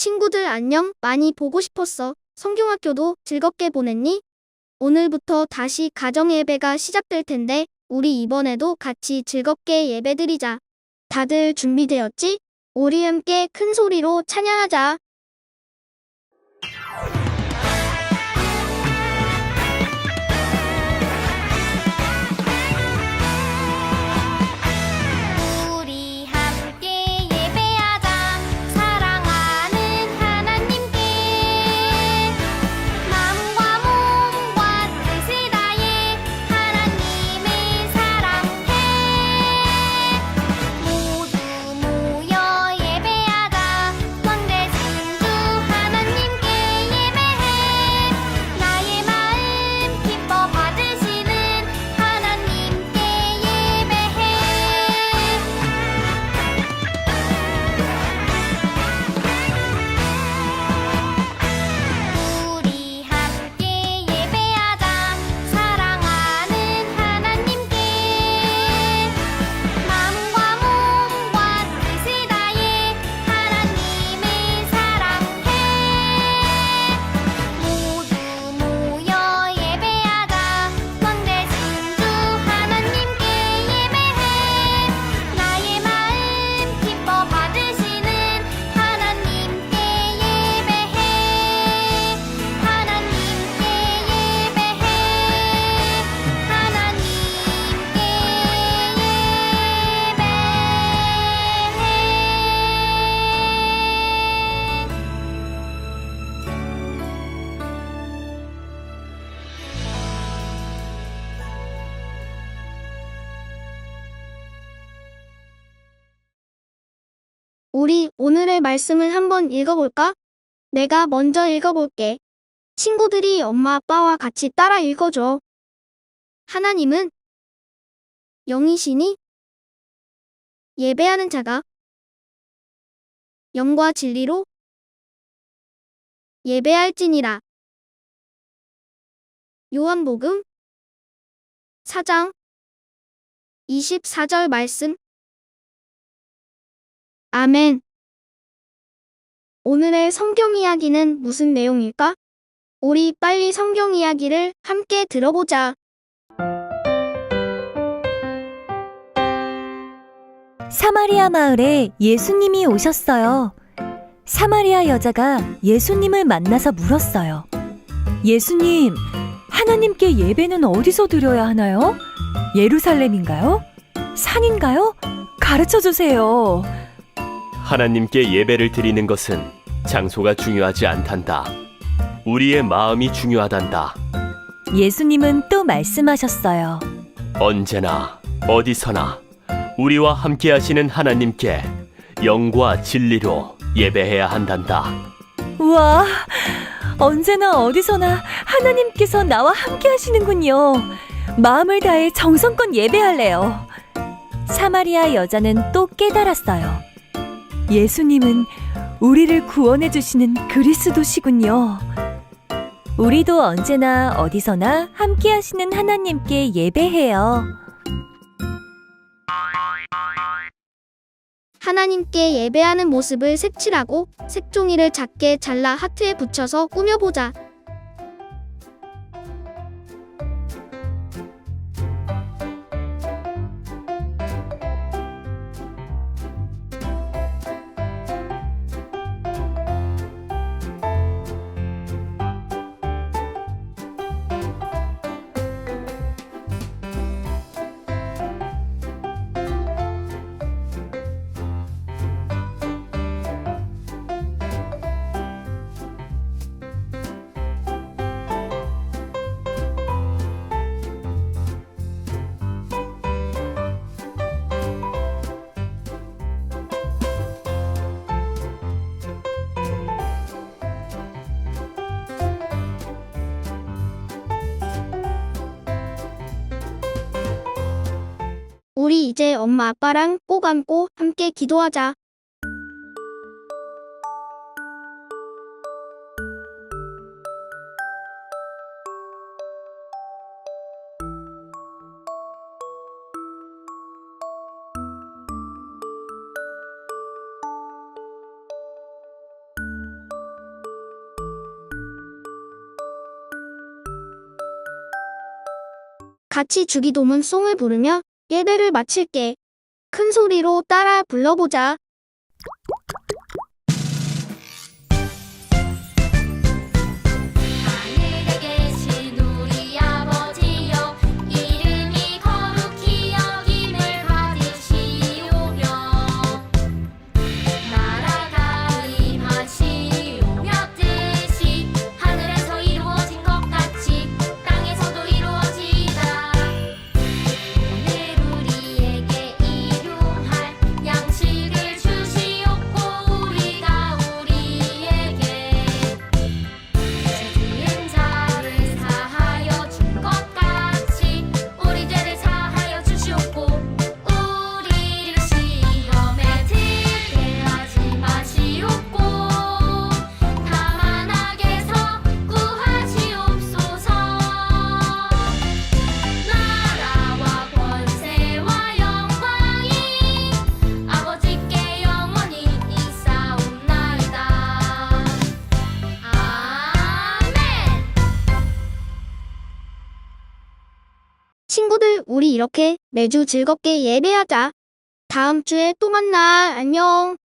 친구들 안녕, 많이 보고 싶었어. 성경학교도 즐겁게 보냈니? 오늘부터 다시 가정 예배가 시작될 텐데, 우리 이번에도 같이 즐겁게 예배드리자. 다들 준비되었지? 우리 함께 큰 소리로 찬양하자. 우리 오늘의 말씀을 한번 읽어볼까? 내가 먼저 읽어볼게. 친구들이 엄마 아빠와 같이 따라 읽어줘. 하나님은 영이시니 예배하는 자가 영과 진리로 예배할지니라. 요한복음 4장 24절 말씀 아멘. 오늘의 성경 이야기는 무슨 내용일까? 우리 빨리 성경 이야기를 함께 들어보자. 사마리아 마을에 예수님이 오셨어요. 사마리아 여자가 예수님을 만나서 물었어요. 예수님, 하나님께 예배는 어디서 드려야 하나요? 예루살렘인가요? 산인가요? 가르쳐 주세요. 하나님께 예배를 드리는 것은 장소가 중요하지 않단다. 우리의 마음이 중요하단다. 예수님은 또 말씀하셨어요. 언제나 어디서나 우리와 함께 하시는 하나님께 영과 진리로 예배해야 한단다. 우와, 언제나 어디서나 하나님께서 나와 함께 하시는군요. 마음을 다해 정성껏 예배할래요. 사마리아 여자는 또 깨달았어요. 예수님은 우리를 구원해 주시는 그리스도시군요. 우리도 언제나 어디서나 함께 하시는 하나님께 예배해요. 하나님께 예배하는 모습을 색칠하고 색종이를 작게 잘라 하트에 붙여서 꾸며보자. 우리 이제 엄마 아빠랑 꼭 안고 함께 기도하자. 같이 주기도문 송을 부르며 예배를 마칠게. 큰 소리로 따라 불러보자. 친구들, 우리 이렇게 매주 즐겁게 예배하자. 다음 주에 또 만나. 안녕.